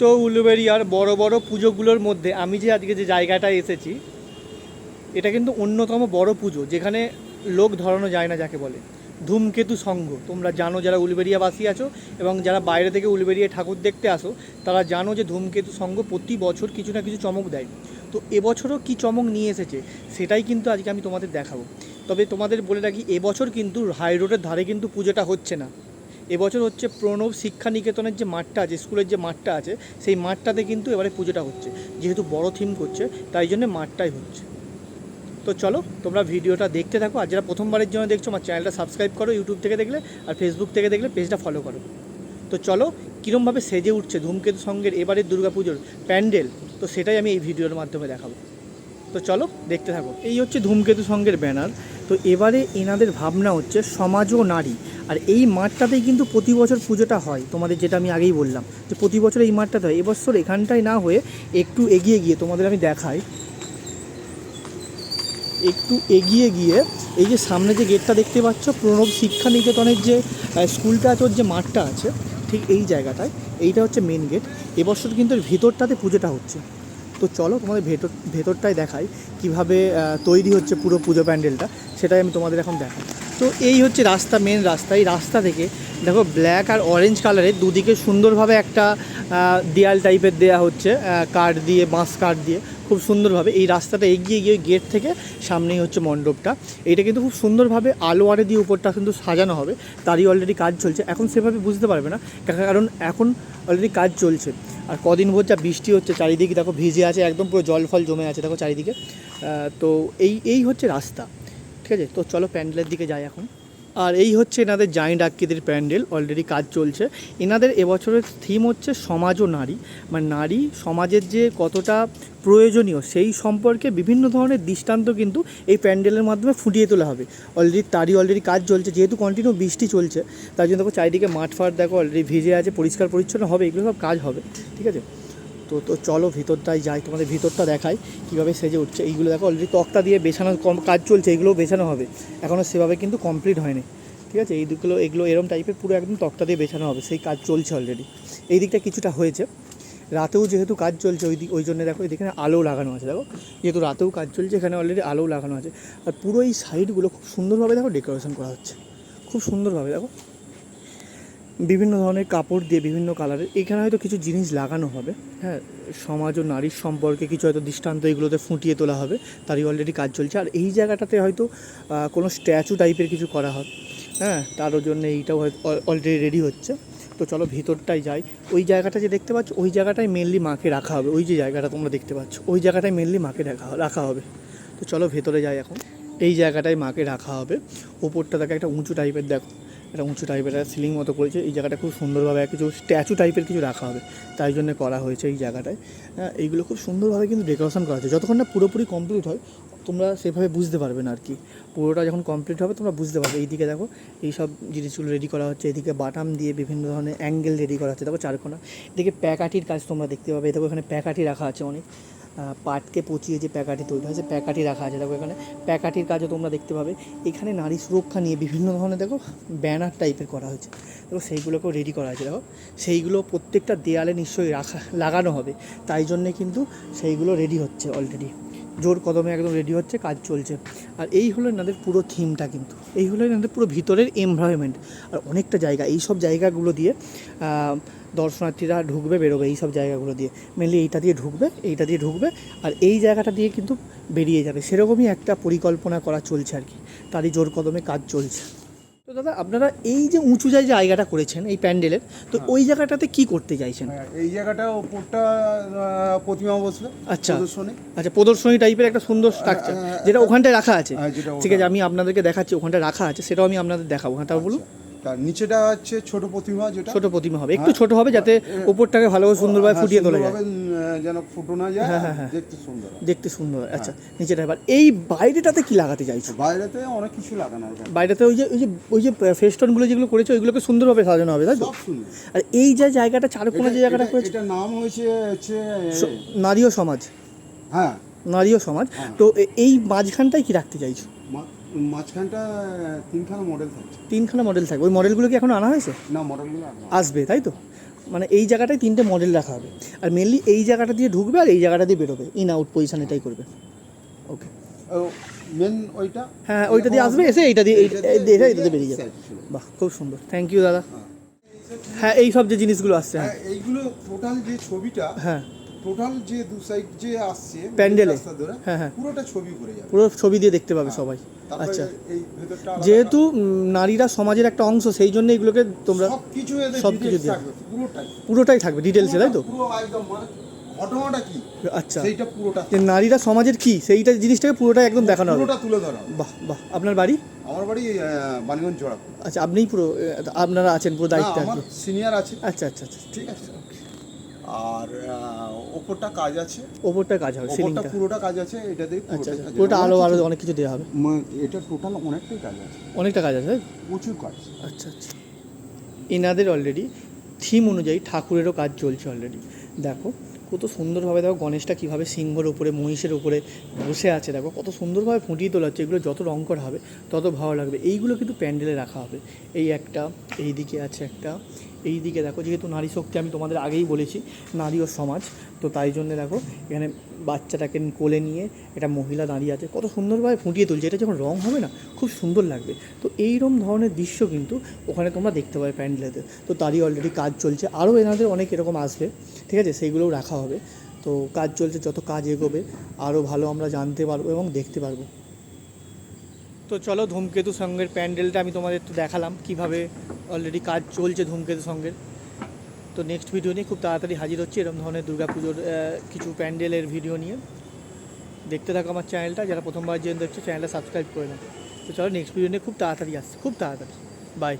তো উলুবেরিয়ার বড় বড় পুজোগুলোর মধ্যে আমি যে আজকে যে জায়গাটায় এসেছি, এটা কিন্তু অন্যতম বড় পুজো, যেখানে লোক ধরানো যায় না যাকে বলে। ধূমকেতু সংঘ, তোমরা জানো যারা উলুবেরিয়াবাসী আছো এবং যারা বাইরে থেকে উলুবেরিয়া ঠাকুর দেখতে আসো, তারা জানো যে ধূমকেতু সংঘ প্রতি বছর কিছু না কিছু চমক দেয়। তো এবছরও কি চমক নিয়ে এসেছে, সেটাই কিন্তু আজকে আমি তোমাদের দেখাবো। তবে তোমাদের বলে রাখি, এবছর কিন্তু হাই রোডের ধারে কিন্তু পুজোটা হচ্ছে না। এবছর হচ্ছে প্রণব শিক্ষা নিকেতনের যে মাঠটা আছে, স্কুলের যে মাঠটা আছে, সেই মাঠটাতে কিন্তু এবারে পুজোটা হচ্ছে। যেহেতু বড় থিম করছে, তাই জন্য মাঠটাই হচ্ছে। তো চলো, তোমরা ভিডিওটা দেখতে থাকো। আর যারা প্রথমবারের জন্য দেখছ, আমার চ্যানেলটা সাবস্ক্রাইব করো ইউটিউব থেকে দেখলে আর ফেসবুক থেকে দেখলে পেজটা ফলো করো। তো চলো, কীরমভাবে সেজে উঠছে ধূমকেতু সঙ্গের এবারের দুর্গাপুজোর প্যান্ডেল, তো সেটাই আমি এই ভিডিওর মাধ্যমে দেখাবো। তো চলো, দেখতে থাকো। এই হচ্ছে ধূমকেতু সঙ্গের ব্যানার। তো এবারে এনাদের ভাবনা হচ্ছে সমাজ ও নারী। আর এই মাঠটাতেই কিন্তু প্রতি বছর পুজোটা হয়, তোমাদের যেটা আমি আগেই বললাম। যে প্রতি বছর এই মাঠটাতে হয়। এবছর এখানটায় না হয়ে একটু এগিয়ে গিয়ে তোমাদের আমি দেখাই। একটু এগিয়ে গিয়ে এই যে সামনে যে গেটটা দেখতে পাচ্ছ, প্রণব শিক্ষা নিকেতনের যে স্কুলটা আছে, ওর যে মাঠটা আছে, ঠিক এই জায়গাটায়, এইটা হচ্ছে মেন গেট এবছর কিন্তু ভিতরটাতে পুজোটা হচ্ছে। তো চলো তোমাদের ভেতর, ভেতরটাই দেখাই কীভাবে তৈরি হচ্ছে পুরো পুজো প্যান্ডেলটা। সেটাই আমি তোমাদের এখন দেখাই তো এই হচ্ছে রাস্তা মেন রাস্তা। এই রাস্তা থেকে দেখো ব্ল্যাক আর অরেঞ্জ কালারের দুদিকে সুন্দরভাবে একটা দেয়াল টাইপের দেয়া হচ্ছে কাঠ দিয়ে, বাঁশ কাঠ দিয়ে। খুব সুন্দরভাবে এই রাস্তাটা এগিয়ে গিয়ে গেট থেকে সামনেই হচ্ছে মণ্ডপটা। এটা কিন্তু খুব সুন্দরভাবে আলো আরে দিয়ে উপরটা কিন্তু সাজানো হবে। তারই অলরেডি কাজ চলছে। এখন সেভাবে বুঝতে পারবে না কারণ এখন অলরেডি কাজ চলছে। আর কদিন ভোর যা বৃষ্টি হচ্ছে, চারিদিকে দেখো ভিজে আছে, একদম পুরো জল ফল জমে আছে, দেখো চারিদিকে। তো এই এই হচ্ছে রাস্তা, ঠিক আছে? তো চলো প্যান্ডেলের দিকে যাই এখন। আর এই হচ্ছে এনাদের জায়েন্ট আকৃতির প্যান্ডেল অলরেডি কাজ চলছে। এনাদের এবছরের থিম হচ্ছে সমাজ ও নারী। মানে নারী সমাজের যে কতটা প্রয়োজনীয় সেই সম্পর্কে বিভিন্ন ধরনের দৃষ্টান্ত কিন্তু এই প্যান্ডেলের মাধ্যমে ফুটিয়ে তোলা হবে। অলরেডি তারই অলরেডি কাজ চলছে, যেহেতু কন্টিনিউ বৃষ্টি চলছে, তার জন্য দেখো চারিদিকে মাঠ ফাট দেখো অলরেডি ভিজে আছে, পরিষ্কার পরিচ্ছন্ন হবে, এগুলো সব কাজ হবে, ঠিক আছে? তো তো চলো ভিতরটায় যাই, তোমাদের ভিতরটা দেখাই কীভাবে সেজে উঠছে। এইগুলো দেখো অলরেডি তক্তা দিয়ে বেছানোর কম কাজ চলছে, এগুলোও বেছানো হবে। এখনও সেভাবে কিন্তু কমপ্লিট হয়নি। ঠিক আছে? এই দুগুলো এগুলো এরম টাইপের পুরো একদম তক্তা দিয়ে বেছানো হবে। সেই কাজ চলছে অলরেডি এই দিকটা কিছুটা হয়েছে। রাতেও যেহেতু কাজ চলছে, ওই দিক ওই জন্য দেখো এখানে আলো লাগানো আছে। দেখো? যেহেতু রাতেও কাজ চলছে, এখানে অলরেডি আলো লাগানো আছে। আর পুরো এই সাইডগুলো খুব সুন্দরভাবে দেখো ডেকোরেশন করা হচ্ছে। খুব সুন্দরভাবে দেখো। বিভিন্ন ধরনের কাপড় দিয়ে বিভিন্ন কালারের এখানে হয়তো কিছু জিনিস লাগানো হবে। হ্যাঁ সমাজ ও নারীর সম্পর্কে কিছু হয়তো দৃষ্টান্ত এগুলোতে ফুটিয়ে তোলা হবে। তারই অলরেডি কাজ চলছে। আর এই জায়গাটাতে হয়তো কোনো স্ট্যাচু টাইপের কিছু করা হবে। হ্যাঁ তারও জন্য এইটাও হয়তো অলরেডি রেডি হচ্ছে। তো চলো ভিতরটায় যাই। ওই জায়গাটা যে দেখতে পাচ্ছ, ওই জায়গাটায় মেনলি মাকে রাখা হবে। ওই যে জায়গাটা তোমরা দেখতে পাচ্ছ, ওই জায়গাটায় মেনলি মাকে রাখা রাখা হবে। তো চলো ভেতরে যাই এখন। এই জায়গাটায় মাকে রাখা হবে। ওপরটা দেখো একটা উঁচু টাইপের দেখো। একটা উঁচু টাইপের একটা সিলিং মতো করেছে। এই জায়গাটা খুব সুন্দরভাবে কিছু স্ট্যাচু টাইপের কিছু রাখা হবে। তাই জন্য করা হয়েছে এই জায়গাটায়। হ্যাঁ এইগুলো খুব সুন্দরভাবে কিন্তু ডেকোরেশন করা হয়েছে যতক্ষণ না পুরোপুরি কমপ্লিট হয়, তোমরা সেভাবে বুঝতে পারবে না আর কি পুরোটা যখন কমপ্লিট হবে, তোমরা বুঝতে পারবে। এইদিকে দেখো এই সব জিনিসগুলো রেডি করা হচ্ছে। এদিকে বাটাম দিয়ে বিভিন্ন ধরনের অ্যাঙ্গেল রেডি করা হচ্ছে। দেখো চারকোনা। এদিকে প্যাকাটির কাজ তোমরা দেখতে পাবে। দেখো এখানে প্যাকাটি রাখা আছে অনেক। পাটকে পচিয়ে যে প্যাকাটি তৈরি হয়েছে প্যাকাটি রাখা আছে, দেখো এখানে। প্যাকাটির কাজও তোমরা দেখতে পাবে। এখানে নারী সুরক্ষা নিয়ে বিভিন্ন ধরনের, দেখো, ব্যানার টাইপের করা হয়েছে। দেখো, সেইগুলোকেও রেডি করা হয়েছে, দেখো। সেইগুলো প্রত্যেকটা দেয়ালে নিশ্চয়ই রাখা, লাগানো হবে। তাই জন্যে কিন্তু সেইগুলো রেডি হচ্ছে অলরেডি জোর কদমে একদম রেডি হচ্ছে, কাজ চলছে। আর এই হলো এনাদের পুরো থিমটা কিন্তু। এই হলো এনাদের পুরো ভিতরের এনভায়রনমেন্ট আর অনেকটা জায়গা এই সব জায়গাগুলো দিয়ে দর্শনার্থীরা ঢুকবে বেরোবে এই সব জায়গাগুলো দিয়ে। মেনলি এইটা দিয়ে ঢুকবে এইটা দিয়ে ঢুকবে আর এই জায়গাটা দিয়ে কিন্তু বেরিয়ে যাবে। সেরকমই একটা পরিকল্পনা করা চলছে আর কি। তারই জোর কদমে কাজ চলছে। তো দাদা আপনারা এই যে উঁচু যে জায়গাটা করেছেন এই প্যান্ডেলের তো ওই জায়গাটাতে কি করতে চাইছেন? হ্যাঁ, এই জায়গাটা ওপরটা প্রতিমা বসবে আচ্ছা। প্রদর্শনী। আচ্ছা প্রদর্শনী টাইপের একটা সুন্দর স্ট্রাকচার হ্যাঁ, যেটা ওখানটায় রাখা আছে। হ্যাঁ, ঠিক আছে আমি আপনাদেরকে দেখাচ্ছি ওখানটায় রাখা আছে সেটাও আমি আপনাদের দেখাবো। হ্যাঁ তাও বলুন। তার নিচেটা হচ্ছে ছোট প্রতিমা যেটা। ছোট প্রতিমা হবে। একটু ছোট হবে যাতে ওপরটাকে ভালোভাবে সুন্দরভাবে হ্যাঁ, ফুটিয়ে তোলা যায়। যেন ফুটো না যায় হ্যাঁ, হ্যাঁ, হ্যাঁ। দেখতে সুন্দর। দেখতে সুন্দর। আচ্ছা নিচেটা এবার এই বাইরেটাতে কি লাগাতে চাইছো? বাইরেতে অনেক কিছু লাগানো আছে। বাইরেতে ওই যে ওই যে ওই যে ফেস্টনগুলো যেগুলো করেছে ওইগুলোকে সুন্দরভাবে সাজানো হবে তাই তো? আর এই যে জায়গাটা চারকোনা যে জায়গাটা করেছে? এটার নাম হয়েছে হচ্ছে নারীয় সমাজ। হ্যাঁ। নারীয় সমাজ। হ্যাঁ। তো এই মাঝখানটায় কি রাখতে চাইছো? মাঝখানটা তিনখানা মডেল থাকছে। তিনখানা মডেল থাকবে। ওই মডেলগুলো কি এখন আনা হয়েছে? না মডেলগুলো আসবে তাই তো? মানে এই জায়গাটায় তিনটে মডেল রাখা হবে। আর মেনলি এই জায়গাটা দিয়ে ঢুকবে আর এই জায়গাটা দিয়ে বেরোবে। ইন আউট পজিশন এটাই করবে। ওকে মেন ওইটা? হ্যাঁ ওইটা দিয়ে আসবে এসে এইটা দিয়ে এইটা দিয়ে বেরিয়ে যাবে। বাহ খুব সুন্দর। থ্যাংক ইউ দাদা। হ্যাঁ। এই সব যে জিনিসগুলো আসছে হ্যাঁ। হ্যাঁ এইগুলো টোটাল যে ছবিটা হ্যাঁ। টোটাল যে দু সাইড যে আসছে প্যান্ডেলে? হ্যাঁ, হ্যাঁ। পুরোটা ছবি করে যাবে। পুরো ছবি দিয়ে দেখতে পাবে সবাই। আচ্ছা। যেহেতু নারীরা সমাজের একটা অংশ সেই জন্য এগুলোকে তোমরা সবকিছু সবকিছু দিয়ে- পুরোটাই। পুরোটাই থাকবে ডিটেলসে তাই তো? পুরো একদম মানে ঘটনাটা কি? আচ্ছা। সেইটা পুরোটা নারীরা সমাজের কি সেইটা জিনিসটাকে পুরোটাই একদম দেখানো হবে। পুরোটা তুলে ধরা বাহ বাহ। আপনার বাড়ি? আমার বাড়ি আহ, বানিগঞ্জ জোড়াপুর। আচ্ছা আপনিই পুরো আপনারা আছেন পুরো দায়িত্বে আমার সিনিয়র আছে। আচ্ছা আচ্ছা আচ্ছা। ঠিক আছে। আর ওপরটা কাজ আছে। ওপরটা কাজ হবে ওপরটা পুরোটা কাজ আছে এটা দিয়ে আচ্ছা পুরোটাই আচ্ছা পুরোটা আছে। আলো অনেক কিছু- দেওয়া হবে। এটা টোটাল অনেকটাই কাজ আছে। অনেকটা কাজ আছে প্রচুর কাজ আচ্ছা আচ্ছা। এনাদের অলরেডি থিম অনুযায়ী ঠাকুরেরও কাজ চলছে অলরেডি দেখো কত সুন্দরভাবে দেখো গণেশটা কীভাবে সিংহর উপরে মহিষের উপরে বসে আছে দেখো কত সুন্দরভাবে ফুটিয়ে তোলা হচ্ছে এগুলো যত রং করা হবে তত ভালো লাগবে। এইগুলো কিন্তু প্যান্ডেলে রাখা হবে। এই একটা এই দিকে আছে একটা এই দিকে দেখো, যেহেতু নারী শক্তি আমি তোমাদের আগেই বলেছি, নারী ও সমাজ, তো তাই জন্য দেখো, এখানে বাচ্চাটাকে কোলে নিয়ে এটা মহিলা দাঁড়িয়ে আছে, কত সুন্দরভাবে ফুটিয়ে তুলছে, এটা যখন রং হবে না, খুব সুন্দর লাগবে। তো এইরকম ধরনের দৃশ্য কিন্তু ওখানে তোমরা দেখতে পাবে প্যান্ডেলেতে। তো তারই অলরেডি কাজ চলছে, আরও এনাদের অনেক এরকম আসবে, ঠিক আছে, সেইগুলোও রাখা হবে। তো কাজ চলছে, যত কাজ এগোবে, আরও ভালো আমরা জানতে পারব এবং দেখতে পারব। তো চলো ধূমকেতু সঙ্গের প্যান্ডেলটা আমি তোমাদের একটু দেখালাম, কীভাবে অলরেডি কাজ চলছে ধূমকেতু সঙ্গের। তো নেক্সট ভিডিও নিয়ে খুব তাড়াতাড়ি হাজির হচ্ছে এরকম ধরনের দুর্গাপুজোর পুজোর কিছু প্যান্ডেলের ভিডিও নিয়ে। দেখতে থাকো আমার চ্যানেলটা যারা প্রথমবার জেন দেখছ চ্যানেলটা সাবস্ক্রাইব করে নাও। তো চলো নেক্সট ভিডিও নিয়ে খুব তাড়াতাড়ি আসছে, খুব তাড়াতাড়ি। বাই